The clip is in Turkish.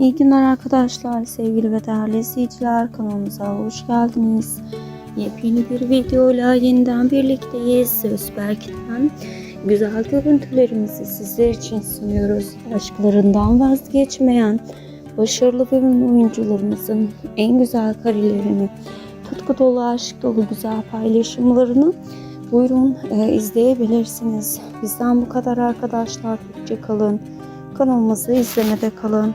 İyi günler arkadaşlar, sevgili ve değerli izleyiciler. Kanalımıza hoş geldiniz. Yepyeni bir videoyla yeniden birlikteyiz. Söz Belki'den güzel görüntülerimizi sizler için sunuyoruz. Aşklarından vazgeçmeyen başarılı ve ünlü oyuncularımızın en güzel karelerini, tutku dolu, aşk dolu güzel paylaşımlarını buyurun e, izleyebilirsiniz. Bizden bu kadar arkadaşlar. Hoşça kalın. Kanalımızı izlemede kalın.